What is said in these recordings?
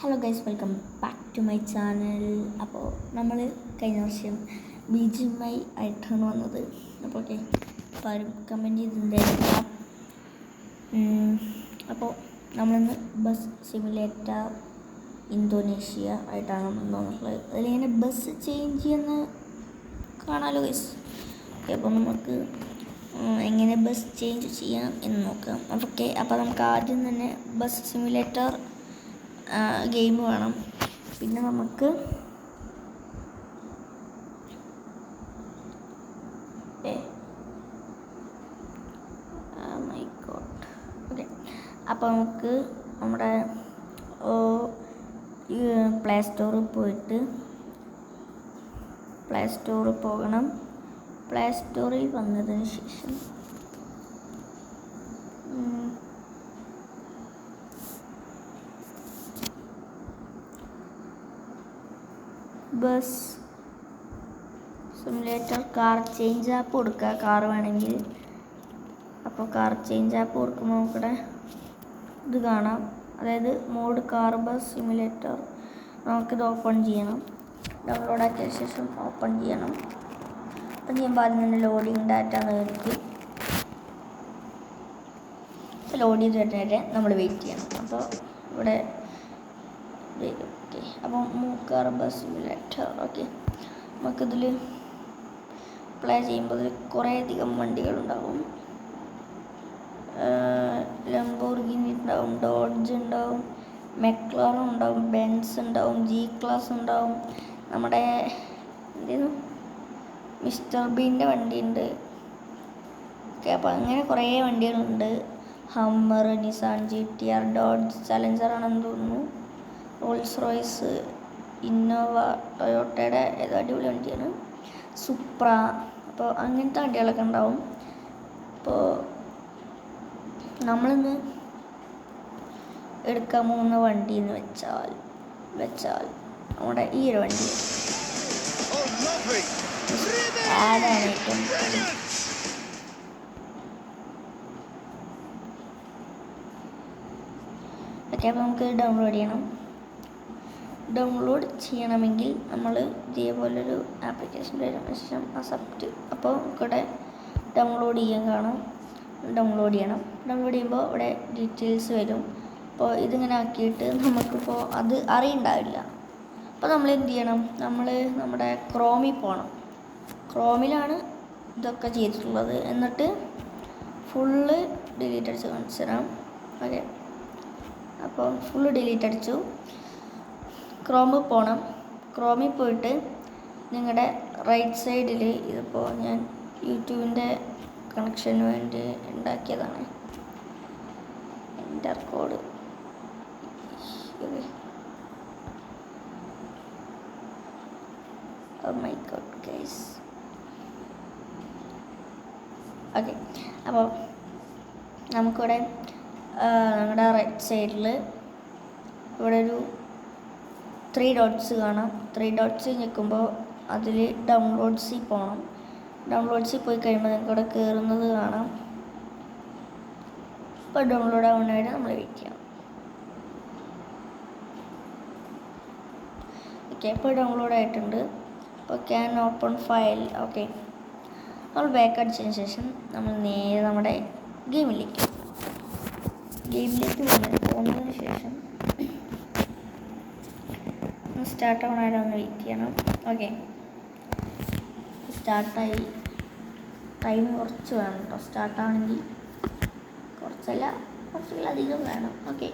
Hello guys welcome back to my channel അപ്പോൾ നമ്മൾ കഴിഞ്ഞ വർഷം ബി ജി എം ഐ ആയിട്ടാണ് വന്നത്. അപ്പോൾ ഓക്കെ അപ്പോൾ ആരും കമന്റ് ചെയ്തിട്ടുണ്ടായിരുന്നില്ല. അപ്പോൾ നമ്മളിന്ന് ബസ് സിമുലേറ്റർ ഇന്തോനേഷ്യ ആയിട്ടാണ് നമ്മൾ വന്നിട്ടുള്ളത്. അതിലിങ്ങനെ ബസ് ചേഞ്ച് ചെയ്യുന്ന കാണാമല്ലോ ഗൈസ് അപ്പോൾ നമുക്ക് എങ്ങനെ ബസ് ചേഞ്ച് ചെയ്യാം എന്ന് നോക്കാം. ഓക്കെ അപ്പോൾ നമുക്ക് ആദ്യം തന്നെ ബസ് സിമുലേറ്റർ ഗെയിം വേണം. പിന്നെ നമുക്ക് മൈ ഗോഡ് അപ്പോൾ നമുക്ക് നമ്മുടെ പ്ലേ സ്റ്റോറിൽ പോയിട്ട് പ്ലേ സ്റ്റോറിൽ പോകണം. പ്ലേ സ്റ്റോറിൽ വന്നതിന് ശേഷം bus simulator car change app കൊടുക്കുക. കാർ വേണമെങ്കിൽ. അപ്പോൾ കാർ ചേഞ്ച് ആപ്പ് കൊടുക്കുമ്പോൾ നമുക്കിവിടെ ഇത് കാണാം. അതായത് മോഡ് കാർ ബസ് സിമുലേറ്റർ നമുക്കിത് ഓപ്പൺ ചെയ്യണം. ഡൗൺലോഡ് ആക്കിയ ശേഷം ഓപ്പൺ ചെയ്യണം. അപ്പം ചെയ്യുമ്പോൾ ആദ്യം തന്നെ ലോഡിങ് ഡാറ്റ നേരിട്ട് ലോഡ് ചെയ്ത് വരുന്നവരെ നമ്മൾ വെയിറ്റ് ചെയ്യണം. അപ്പോൾ ഇവിടെ ഓക്കെ. അപ്പം മൂക്കാർ ബസ് ലെറ്റർ ഓക്കെ. നമുക്കിതിൽ പ്ലേ ചെയ്യുമ്പോൾ കുറേയധികം വണ്ടികളുണ്ടാവും. ലംബോർഗിനി ഉണ്ടാവും ഡോഡ്ജ് ഉണ്ടാവും മെക്ലാറും ഉണ്ടാവും ബെൻസ് ഉണ്ടാവും ജി ക്ലാസ് ഉണ്ടാവും. നമ്മുടെ എന്തേനു മിസ്റ്റർ ബീന്റെ വണ്ടിയുണ്ട്. ഓക്കെ അപ്പോൾ അങ്ങനെ കുറേ വണ്ടികളുണ്ട്. Hummer Nissan G T R Dodge Challenger ആണെന്ന് തോന്നുന്നു. റോൾസ് റോയ്സ് ഇന്നോവ ടൊയോട്ടയുടെ ഏതോ അടിപൊളി വണ്ടിയാണ്. സുപ്ര അപ്പോൾ അങ്ങനത്തെ വണ്ടികളൊക്കെ ഉണ്ടാവും. അപ്പോൾ നമ്മളിന്ന് എടുക്കാൻ പോകുന്ന വണ്ടി എന്ന് വെച്ചാൽ വെച്ചാൽ നമ്മുടെ ഈ ഒരു വണ്ടി. ഓക്കെ അപ്പോൾ നമുക്ക് ഡൗൺലോഡ് ചെയ്യണം. ഡൗൺലോഡ് ചെയ്യണമെങ്കിൽ നമ്മൾ ഇതേപോലൊരു ആപ്ലിക്കേഷൻ വരും ശേഷം അക്സെപ്റ്റ് അപ്പോൾ ഇവിടെ ഡൗൺലോഡ് ചെയ്യാൻ കാണാം. ഡൗൺലോഡ് ചെയ്യണം. ഡൗൺലോഡ് ചെയ്യുമ്പോൾ ഇവിടെ ഡീറ്റെയിൽസ് വരും. അപ്പോൾ ഇതിങ്ങനെ ആക്കിയിട്ട് നമുക്കിപ്പോൾ അത് അറിയണ്ടാവില്ല. അപ്പോൾ നമ്മൾ എന്ത് ചെയ്യണം? നമ്മൾ നമ്മുടെ ക്രോമിൽ പോകണം. ക്രോമിലാണ് ഇതൊക്കെ ചെയ്തിട്ടുള്ളത്. എന്നിട്ട് ഫുള്ള് ഡിലീറ്റ് അടിച്ച് കാണിച്ചു തരാം. ഓക്കെ. അപ്പോൾ ഫുള്ള് ഡിലീറ്റ് അടിച്ചു. ക്രോമിൽ പോകണം ക്രോമിൽ പോയിട്ട് നിങ്ങളുടെ റൈറ്റ് സൈഡിൽ ഇതിപ്പോൾ ഞാൻ യൂട്യൂബിന്റെ കണക്ഷന് വേണ്ടി ഉണ്ടാക്കിയതാണ് enter code my god okay അപ്പോൾ നമുക്കിവിടെ നമ്മുടെ റൈറ്റ് സൈഡിൽ ഇവിടെ ഒരു ത്രീ ഡോട്ട്സ് കാണാം. ത്രീ ഡോട്ട്സ് ഞെക്കുമ്പോൾ അതിൽ ഡൗൺലോഡ്സിൽ പോകണം ഡൗൺലോഡ്സിൽ പോയി കഴിയുമ്പോൾ നിങ്ങൾക്ക് അവിടെ കയറുന്നത് കാണാം. ഇപ്പോൾ ഡൗൺലോഡ് ആവാനായിട്ട് നമ്മൾ വെയിറ്റ് ചെയ്യാം. ഓക്കെ ഇപ്പോൾ ഡൗൺലോഡ് ആയിട്ടുണ്ട്. അപ്പോൾ ക്യാൻ ഓപ്പൺ ഫയൽ ഓക്കെ നമ്മൾ ബാക്ക് അടിച്ചതിന് ശേഷം നമ്മൾ നേരെ നമ്മുടെ ഗെയിമിലേക്ക് ഗെയിമിലേക്ക് വന്ന് പോകുന്നതിന് ശേഷം സ്റ്റാർട്ട് ആവണമായിട്ട് ഒന്ന് വെയിറ്റ് ചെയ്യണം. ഓക്കെ സ്റ്റാർട്ടായി ടൈം കുറച്ച് വേണം കേട്ടോ സ്റ്റാർട്ടാണെങ്കിൽ കുറച്ചല്ല കുറച്ചിലധികം വേണം. ഓക്കെ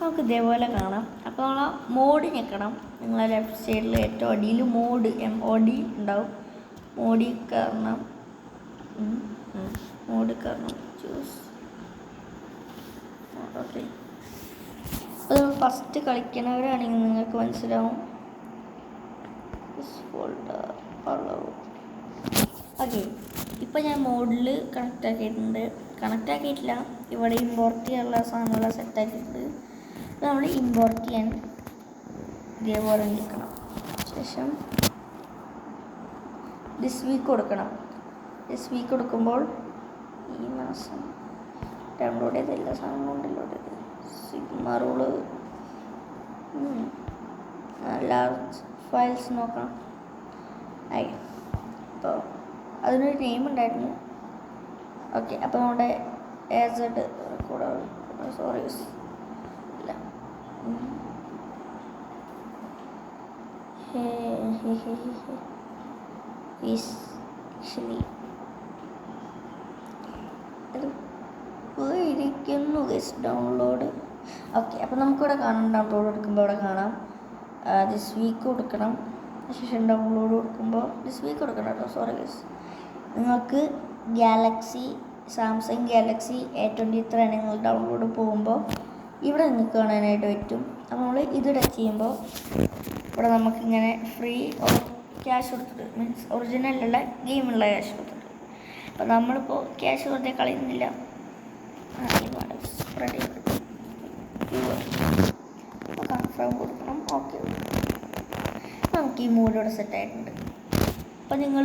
നമുക്ക് ഇതേപോലെ കാണാം. അപ്പോൾ നമ്മൾ മോഡ് ഞെക്കണം. നിങ്ങളെ ലെഫ്റ്റ് സൈഡിൽ ഏറ്റവും അടിയിൽ മോഡ് എം ഒ ഡി ഉണ്ടാവും. മോഡി കയറണം മോഡ് കയറണം ഓക്കെ അപ്പോൾ ഫസ്റ്റ് കളിക്കണവരാണെങ്കിൽ നിങ്ങൾക്ക് മനസ്സിലാവും. ഓക്കെ ഇപ്പോൾ ഞാൻ മോഡിൽ കണക്റ്റ് ആക്കിയിട്ടുണ്ട്. കണക്റ്റ് ആക്കിയിട്ടില്ല. ഇവിടെ ഇമ്പോർട്ട് ചെയ്യാനുള്ള സാധനങ്ങളെല്ലാം സെറ്റ് ആക്കിയിട്ടുണ്ട്. നമ്മൾ ഇമ്പോർട്ട് ചെയ്യാൻ ഇതേപോലെ നിൽക്കണം. ശേഷം ദിസ് വീക്ക് കൊടുക്കണം. ദിസ് വീക്ക് കൊടുക്കുമ്പോൾ മാസം ഡൗൺലോഡ് ചെയ്ത എല്ലാ സാധനങ്ങളും download sigma rule. Large files നോക്കണം. ആയി അപ്പോൾ അതിനൊരു നെയിം ഉണ്ടായിരുന്നു. ഓക്കെ അപ്പോൾ നമ്മുടെ ഏസഡ് കൂടെ സോറി ഇല്ല. ഹേ ഹേ, അത് പോയിരിക്കുന്നു ഗസ് ഡൗൺലോഡ് ഓക്കെ അപ്പോൾ നമുക്കിവിടെ കാണാം. ഡൗൺലോഡ് കൊടുക്കുമ്പോൾ ഇവിടെ കാണാം. ദിസ് വീക്ക് കൊടുക്കണം. ശേഷം ഡൗൺലോഡ് കൊടുക്കുമ്പോൾ ദിസ് വീക്ക് കൊടുക്കണം കേട്ടോ. സോറി ഗസ് നിങ്ങൾക്ക് Galaxy Samsung Galaxy A twenty three നിങ്ങൾ ഡൗൺലോഡ് പോകുമ്പോൾ ഇവിടെ നിങ്ങൾക്ക് കാണാനായിട്ട് പറ്റും. അപ്പോൾ നമ്മൾ ഇത് ടച്ച് ചെയ്യുമ്പോൾ ഇവിടെ നമുക്കിങ്ങനെ ഫ്രീ ക്യാഷ് കൊടുത്തിട്ട് മീൻസ് ഒറിജിനലുള്ള ഗെയിമുള്ള ക്യാഷ് കൊടുത്തിട്ട്. അപ്പോൾ നമ്മളിപ്പോൾ ക്യാഷ് വെറുതെ കളയുന്നില്ല. റെഡി കൺഫേം കൊടുക്കണം. ഓക്കെ നമുക്ക് ഈ സെറ്റ് ആയിട്ടുണ്ട്. അപ്പോൾ നിങ്ങൾ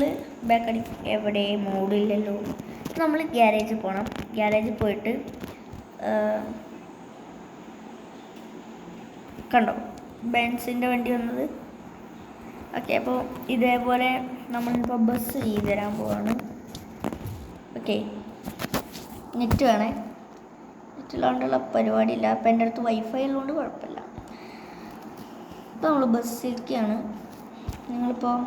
ബാക്കടി എവിടെ? മൂഡില്ലല്ലോ നമ്മൾ ഗ്യാരേജിൽ പോകണം ഗ്യാരേജിൽ പോയിട്ട് കണ്ടോ? ബെൻസിന്റെ വണ്ടി വന്നത്. ഓക്കെ അപ്പോൾ ഇതേപോലെ നമ്മളിപ്പോൾ ബസ് ചെയ്ത് തരാൻ പോവാണ്. ഓക്കെ നെറ്റ് വേണേ. നെറ്റില്ലാണ്ടുള്ള പരിപാടിയില്ല. അപ്പം എന്റെ അടുത്ത് വൈഫൈ ഉള്ളതുകൊണ്ട് കുഴപ്പമില്ല. ഇപ്പോൾ നമ്മൾ ബസ്സിലേക്കാണ് നിങ്ങളിപ്പോൾ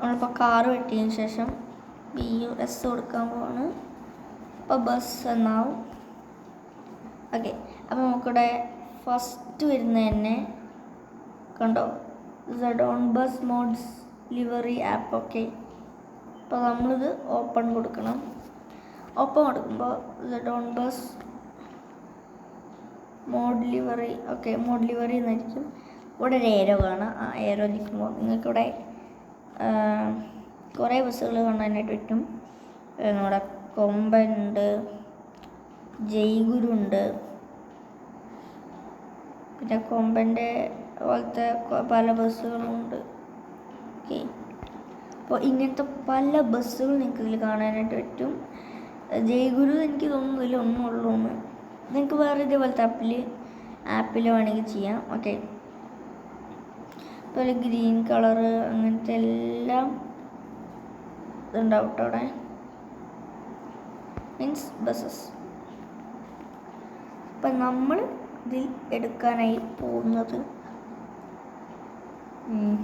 നമ്മളിപ്പോൾ കാറ് വെട്ടിയതിന് ശേഷം ബി യു എസ് കൊടുക്കാൻ പോവാണ്. അപ്പോൾ ബസ് എന്നാവും. ഓക്കെ അപ്പോൾ നമുക്കിവിടെ ഫസ്റ്റ് വരുന്ന തന്നെ കണ്ടോ? On bus mods livery app okay അപ്പോൾ നമ്മളിത് ഓപ്പൺ കൊടുക്കണം. ഓപ്പൺ കൊടുക്കുമ്പോൾ on bus mod livery okay mod livery എന്നായിരിക്കും. ഇവിടെ ഒരു ഏരോ കാണാം. ആ ഏരോ നിൽക്കുമ്പോൾ നിങ്ങൾക്കിവിടെ കുറേ ബസ്സുകൾ കാണാനായിട്ട് പറ്റും. നമ്മുടെ കൊമ്പനുണ്ട് ജയ്ഗുരു ഉണ്ട് പിന്നെ കൊമ്പന്റെ പോലത്തെ പല ബസ്സുകളുണ്ട്. ഓക്കെ. അപ്പോൾ ഇങ്ങനത്തെ പല ബസ്സുകൾ നിങ്ങൾക്ക് ഇതിൽ കാണാനായിട്ട് പറ്റും. ജയ്ഗുരു എനിക്ക് തോന്നുന്നു ഇതിൽ ഒന്നും ഉള്ളൂ എന്ന് നിങ്ങൾക്ക് വേറെ ഇതേപോലത്തെ ആപ്പിൽ ആപ്പിൽ വേണമെങ്കിൽ ചെയ്യാം. ഓക്കെ. അതുപോലെ ഗ്രീൻ കളറ് അങ്ങനത്തെ എല്ലാം ഇതുണ്ടാവും കേട്ടോ അവിടെ. Means buses. അപ്പം നമ്മൾ ഇതിൽ എടുക്കാനായി പോകുന്നത് ഉം.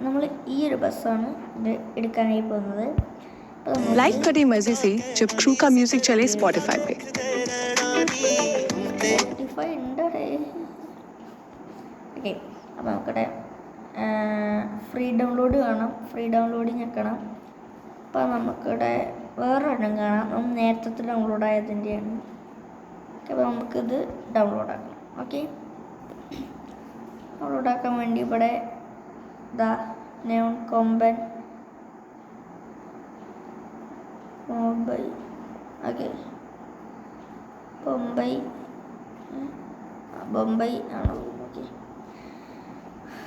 നമ്മൾ ഈ ഒരു ബസ്സാണ് ഇത് എടുക്കാനായി പോകുന്നത് അപ്പോൾ നമ്മൾ लाइक करें मजे से जब क्रू का म्यूजिक चले स्पॉटिफाई पे സ്പോട്ടിഫൈ ഉണ്ടടേ ഓക്കെ അപ്പോൾ നമുക്കിവിടെ ഫ്രീ ഡൗൺലോഡ് കാണാം ഫ്രീ ഡൗൺലോഡിങ് ഞെക്കണം അപ്പോൾ നമുക്കിവിടെ വേറൊരെണ്ണം കാണാം. നമ്മൾ നേരത്തെ ഡൗൺലോഡ് ആയതിന്റെയാണ്. അപ്പോൾ നമുക്കിത് ഡൗൺലോഡ് ആക്കണം ഓക്കെ? ഡൗൺലോഡ് ആക്കാൻ വേണ്ടി ഇവിടെ ഇതാ നെയോൺ കോമ്പൻ മുംബൈ ഓക്കെ. ബൊംബൈ ബൊംബൈ ആണോ? ഓക്കെ.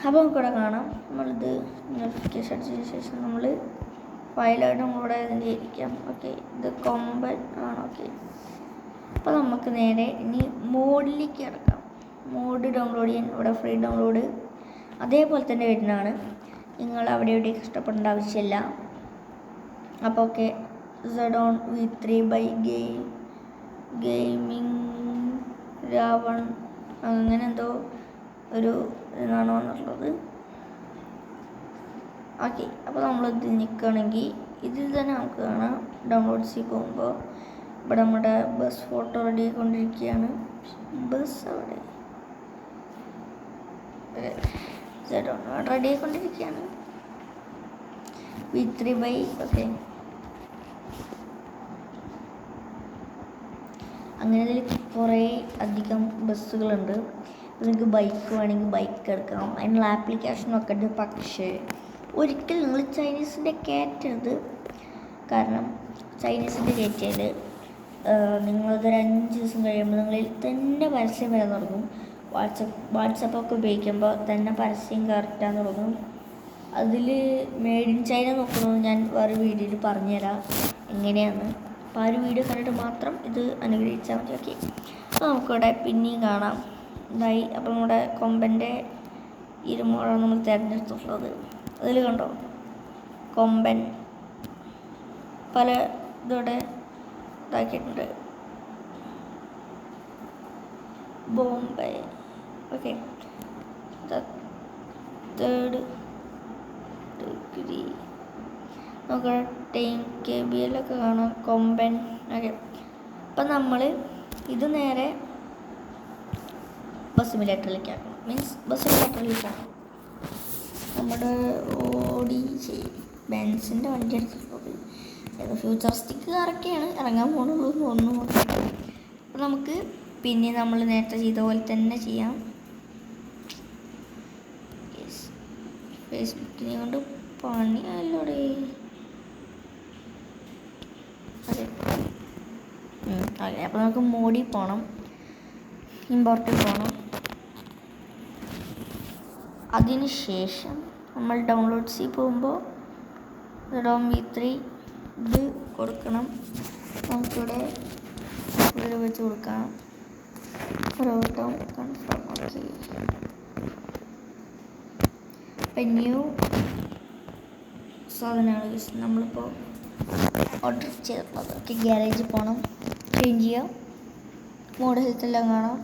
അപ്പോൾ നമുക്കിവിടെ കാണാം. നമ്മളിത് നോട്ടിഫിക്കേഷൻ അടിച്ചതിന് ശേഷം നമ്മൾ ഫയലായിട്ട് കൂടെ ഇതിന്റെ ഇരിക്കാം. ഓക്കെ ഇത് കൊമ്പൻ ആണ്. ഓക്കെ. അപ്പോൾ നമുക്ക് നേരെ ഇനി മോഡിലേക്ക് ഇറക്കാം. മോഡ് ഡൗൺലോഡ് ചെയ്യാൻ ഇവിടെ ഫ്രീ ഡൗൺലോഡ് അതേപോലെ തന്നെ വരുന്നതാണ്. നിങ്ങൾ അവിടെ ഇവിടെ കഷ്ടപ്പെടേണ്ട ആവശ്യമില്ല. അപ്പോൾ okay സെഡോൺ V three by game gaming Ravan അങ്ങനെ എന്തോ ഒരു ഇതാണ് വന്നിട്ടുള്ളത്. ഓക്കെ അപ്പോൾ നമ്മളിത് നിൽക്കുകയാണെങ്കിൽ ഇതിൽ തന്നെ നമുക്ക് കാണാം. ഡൗൺലോഡ്സിൽ പോകുമ്പോൾ ഇവിടെ നമ്മുടെ ബസ് ഫോട്ടോ റെഡി ആയിക്കൊണ്ടിരിക്കുകയാണ്. ബസ് അവിടെ റെഡി ആയിക്കൊണ്ടിരിക്കുകയാണ്. വി ത്രീ ബൈ ഓക്കെ അങ്ങനെ കുറേ അധികം ബസ്സുകളുണ്ട്. നിങ്ങൾക്ക് ബൈക്ക് വേണമെങ്കിൽ ബൈക്ക് എടുക്കാം അതിനുള്ള ആപ്ലിക്കേഷനൊക്കെ ഉണ്ട്. പക്ഷേ ഒരിക്കൽ നിങ്ങൾ ചൈനീസിന്റെ കയറ്റരുത്. കാരണം ചൈനീസിന്റെ കയറ്റിയാൽ നിങ്ങളതൊരു അഞ്ച് ദിവസം കഴിയുമ്പോൾ നിങ്ങളിൽ തന്നെ പരസ്യം വരാൻ തുടങ്ങും. വാട്സപ്പ് വാട്സപ്പൊക്കെ ഉപയോഗിക്കുമ്പോൾ തന്നെ പരസ്യം കയറ്റാൻ തുടങ്ങും. അതിൽ മെയ്ഡ് ഇൻ ചൈന നോക്കുന്നത് ഞാൻ വേറെ വീഡിയോയിൽ പറഞ്ഞുതരാം. എങ്ങനെയാണ് അപ്പോൾ ആ ഒരു വീഡിയോ കണ്ടിട്ട് മാത്രം ഇത് അനുഗ്രഹിച്ചാൽ മതി ഓക്കെ അപ്പോൾ നമുക്കിവിടെ പിന്നെയും കാണാം. ഇതായി അപ്പം നമ്മുടെ കൊമ്പന്റെ ഇരുമോളാണ് നമ്മൾ തിരഞ്ഞെടുത്തിട്ടുള്ളത്. അതിൽ കണ്ടോ? കൊമ്പൻ. പല ഇതോടെ ഇതാക്കിയിട്ടുണ്ട്. ബോംബെ. ഓക്കെ. Third degree. നമുക്ക് ടൈം കെ ബി എല്ലൊക്കെ കാണാം. കൊമ്പൻ. ഓക്കെ. അപ്പം നമ്മൾ ഇത് നേരെ ബസ് സിമുലേറ്ററിലേക്ക് ആക്കണം. മീൻസ് ബസ് സിമുലേറ്ററിലേക്ക് ആക്കണം. നമ്മുടെ ഓടി ബെൻസിന്റെ വണ്ടി എടുത്തിട്ടുണ്ട് ഏതോ ഫ്യൂച്ചറിസ്റ്റിക് കാറൊക്കെയാണ് ഇറങ്ങാൻ എന്ന് തോന്നുന്നു അപ്പോൾ നമുക്ക് പിന്നെ നമ്മൾ നേരത്തെ ചെയ്ത പോലെ തന്നെ ചെയ്യാം. ഫേസ്ബുക്കിനെ കൊണ്ട് പണിയല്ലോടെ അതെ. അപ്പോൾ നമുക്ക് മോഡി പോകണം ഇമ്പോർട്ടിൽ പോകണം അതിന് ശേഷം നമ്മൾ ഡൗൺലോഡ്സിൽ പോകുമ്പോൾ ഡോം വി ത്രീ ഇത് കൊടുക്കണം. നമുക്കിവിടെ ഇവിടെ വെച്ച് കൊടുക്കാം. റോട്ടം കൺഫേം ഓക്കെ ഇപ്പം ന്യൂ സാധനമാണ്. നമ്മളിപ്പോൾ ഓർഡർ ചെയ്തിട്ടുള്ളത് ഓക്കെ ഗ്യാരേജിൽ പോകണം. ചേഞ്ച് ചെയ്യാം. മോഡ് ഹെൽത്തെല്ലാം കാണാം.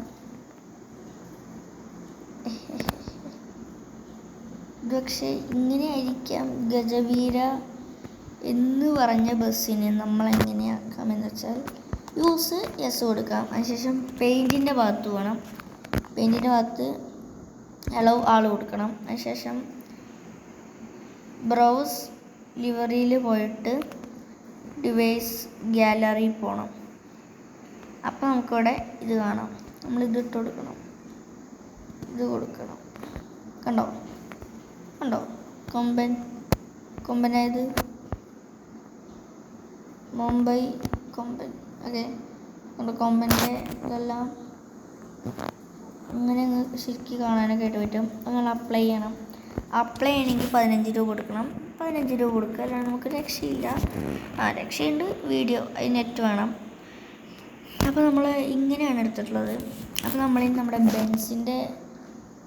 പക്ഷേ ഇങ്ങനെയായിരിക്കാം ഗജവീര എന്ന് പറഞ്ഞ ബസ്സിനെ നമ്മൾ എങ്ങനെയാക്കാമെന്ന് വെച്ചാൽ യൂസ് യെസ് കൊടുക്കാം. അതിനുശേഷം പെയിന്റിന്റെ ഭാഗത്ത് വേണം. പെയിന്റിന്റെ ഭാഗത്ത് അളവ് ആൾ കൊടുക്കണം. അതിനുശേഷം ബ്രൗസ് ലിവറിയിൽ പോയിട്ട് ഡിവൈസ് ഗാലറി പോകണം അപ്പോൾ നമുക്കിവിടെ ഇത് കാണാം. നമ്മൾ ഇത് ഇട്ട് കൊടുക്കണം. ഇത് കൊടുക്കണം. കണ്ടോ? കണ്ടോ കൊമ്പൻ. കൊമ്പനായത് മുംബൈ കൊമ്പൻ. അതെ. നമ്മുടെ കൊമ്പന്റെ ഇതെല്ലാം അങ്ങനെ അങ്ങ് ശരിക്കും കാണാനൊക്കെ ആയിട്ട് പറ്റും. നമ്മൾ അപ്ലൈ ചെയ്യണം. അപ്ലൈ ചെയ്യണമെങ്കിൽ പതിനഞ്ച് രൂപ കൊടുക്കണം. പതിനഞ്ച് രൂപ കൊടുക്കുക. അല്ലാണ്ട് നമുക്ക് രക്ഷയില്ല. ആ രക്ഷയുണ്ട്. വീഡിയോ നെറ്റ് വേണം. അപ്പോൾ നമ്മൾ ഇങ്ങനെയാണ് എടുത്തിട്ടുള്ളത്. അപ്പോൾ നമ്മൾ നമ്മുടെ ബെൻസിന്റെ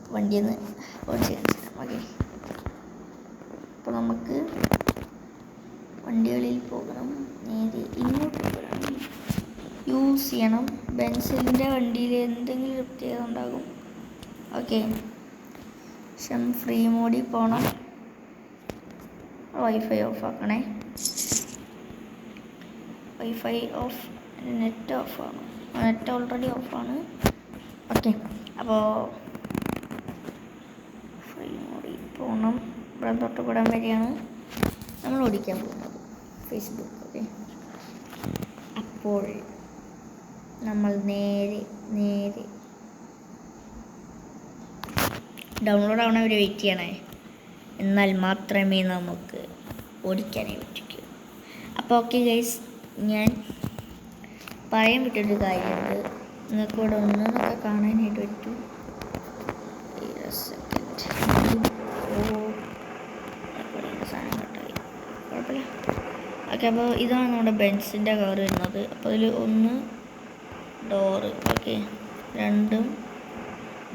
വണ്ടിയിൽ നിന്ന് ഓടിച്ച് കാണിച്ചു ഓക്കെ. നമുക്ക് വണ്ടികളിൽ പോകണം. നേരെ ഇങ്ങോട്ട് പോകണം. യൂസ് ചെയ്യണം. ബെൻസിലിന്റെ വണ്ടിയിൽ എന്തെങ്കിലും പ്രത്യേകത ഉണ്ടാകും. ഓക്കെ ശം ഫ്രീ മോഡിൽ പോകണം വൈഫൈ ഓഫ് ആക്കണേ. വൈഫൈ ഓഫ് നെറ്റ് ഓഫ് ആണ്. നെറ്റ് ഓൾറെഡി ഓഫാണ് ഓക്കെ അപ്പോൾ ഫ്രീ മോഡിൽ പോകണം ഇവിടെ തൊട്ടുപെടാൻ വരെയാണ് നമ്മൾ ഓടിക്കാൻ പോകുന്നത് ഫേസ്ബുക്ക് ഓക്കെ അപ്പോൾ നമ്മൾ നേരെ നേരെ ഡൗൺലോഡ് ആവണ ഒരു വെയിറ്റ് ചെയ്യണേ. എന്നാൽ മാത്രമേ നമുക്ക് ഓടിക്കാനേ പറ്റിക്കൂ അപ്പോൾ ഓക്കെ ഗൈസ് ഞാൻ പറയാൻ പറ്റൊരു കാര്യമുണ്ട്. നിങ്ങൾക്ക് ഇവിടെ ഒന്നൊക്കെ കാണാനായിട്ട് പറ്റും. ഓക്കെ അപ്പോൾ ഇതാണ് നമ്മുടെ ബെൻസിന്റെ കവർ വരുന്നത്. അപ്പോൾ അതിൽ ഒന്ന് ഡോറ് ഓക്കെ രണ്ടും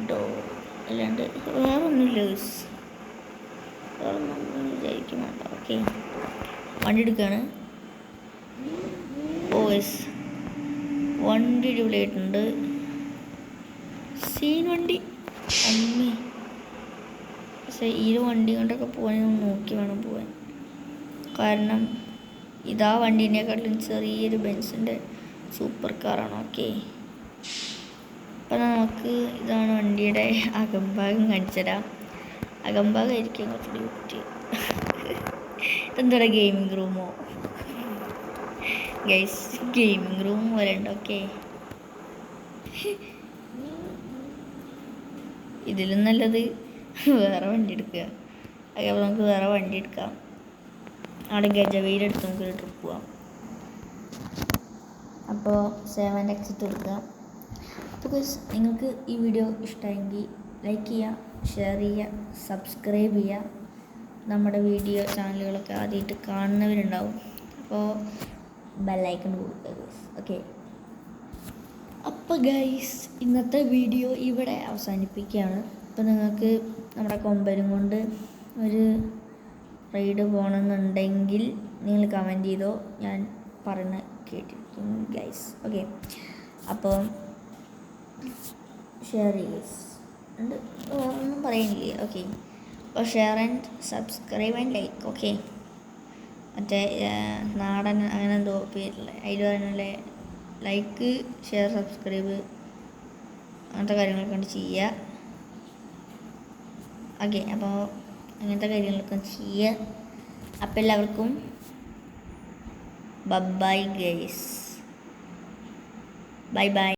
ഡോർ അല്ലാണ്ട് വേറെ ഗൈസ് വേറെ ഒന്നും വിചാരിക്കും വേണ്ട ഓക്കെ. വണ്ടി എടുക്കുകയാണ് ഓ യെസ് വണ്ടി അടിപൊളിയായിട്ടുണ്ട്. സീൻ വണ്ടി. അമ്മേ. പക്ഷേ ഈ വണ്ടി കൊണ്ടൊക്കെ പോകാൻ നോക്കി വേണം പോകാൻ കാരണം ഇതാ വണ്ടീനെക്കാട്ടിലും ചെറിയൊരു ബെൻസിന്റെ സൂപ്പർ കാറാണ് ഓക്കെ. അപ്പം നമുക്ക് ഇതാണ് വണ്ടിയുടെ അകംഭാഗം കാണിച്ചുതരാം. അകംഭാഗമായിരിക്കും കുറച്ചുകൂടി കുട്ടി എന്താ ഗെയിമിംഗ് റൂമോ ഗൈസ് ഗെയിമിംഗ് റൂം പോലെ ഉണ്ട് ഓക്കെ. ഇതിലും നല്ലത് വേറെ വണ്ടി എടുക്കുക. അപ്പോൾ നമുക്ക് വേറെ വണ്ടി എടുക്കാം. അവിടെ നമുക്ക് നമുക്കൊരു ട്രിപ്പ് പോവാം. അപ്പോൾ സെവൻ എക്സിറ്റ് എടുക്കുക. അപ്പോൾ നിങ്ങൾക്ക് ഈ വീഡിയോ ഇഷ്ടമെങ്കിൽ ലൈക്ക് ചെയ്യുക ഷെയർ ചെയ്യുക സബ്സ്ക്രൈബ് ചെയ്യുക. നമ്മുടെ വീഡിയോ ചാനലുകളൊക്കെ ആദ്യമായിട്ട് കാണുന്നവരുണ്ടാവും. അപ്പോൾ ബെല്ലൈക്കൺ കൊടുക്കുക ഓക്കെ അപ്പോൾ ഗൈസ് ഇന്നത്തെ വീഡിയോ ഇവിടെ അവസാനിപ്പിക്കുകയാണ്. അപ്പോൾ നിങ്ങൾക്ക് നമ്മുടെ കൊമ്പനും കൊണ്ട് ഒരു റൈഡ് പോകണമെന്നുണ്ടെങ്കിൽ നിങ്ങൾ കമന്റ് ചെയ്തോ. ഞാൻ പറഞ്ഞ് കേട്ടിരിക്കും ഗൈസ് ഓക്കെ അപ്പോൾ ഷെയർ ചെയ്യേസ് ഉണ്ട് ഒന്നും പറയുന്നില്ലേ ഓക്കെ അപ്പോൾ share and subscribe and like okay മറ്റേ നാടൻ അങ്ങനെ എന്തോ പേരില്ല? അതിൽ പറഞ്ഞല്ലേ ലൈക്ക് ഷെയർ സബ്സ്ക്രൈബ് അങ്ങനത്തെ കാര്യങ്ങളൊക്കെ ഉണ്ട് ചെയ്യുക. ഓക്കെ അപ്പോൾ അങ്ങനത്തെ കാര്യങ്ങളൊക്കെ ചെയ്യുക അപ്പോൾ എല്ലാവർക്കും ബൈ ഗൈസ് ബൈ ബൈ